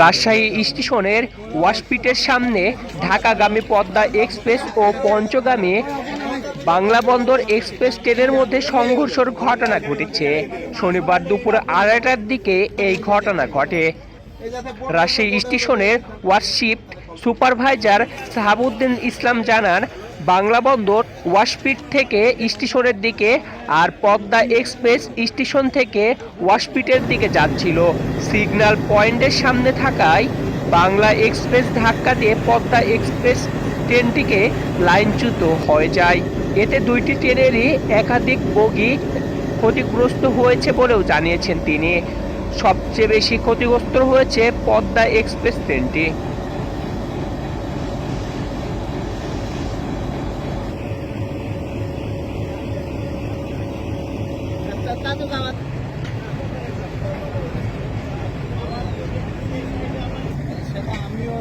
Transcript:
রাজশাহী স্টেশনের ওয়াশপিটের সামনে ঢাকাগামী পদ্মা এক্সপ্রেস ও পঞ্চগামী বাংলা বন্দর এক্সপ্রেস ট্রেনের মধ্যে সংঘর্ষের ঘটনা ঘটেছে। শনিবার দুপুর আড়াইটার দিকে এই ঘটনা ঘটে। রাজশাহী স্টেশনের ওয়ার্কশিপ সুপারভাইজার সাহাবুদ্দিন ইসলাম জানান বাংলা বন্দর ওয়াশপিট থেকে স্টেশনের দিকে আর পদ্মা এক্সপ্রেস স্টেশন থেকে ওয়াশপিটের দিকে যাচ্ছিল। সিগন্যাল পয়েন্টের সামনে থাকায় বাংলা এক্সপ্রেস ধাক্কা দিয়ে পদ্মা এক্সপ্রেস ট্রেনটিকে লাইনচ্যুত হয়ে যায়। এতে দুইটি ট্রেনেরই একাধিক বগি ক্ষতিগ্রস্ত হয়েছে বলেও জানিয়েছেন তিনি। সবচেয়ে বেশি ক্ষতিগ্রস্ত হয়েছে পদ্মা এক্সপ্রেস ট্রেনটি। সেটা আমিও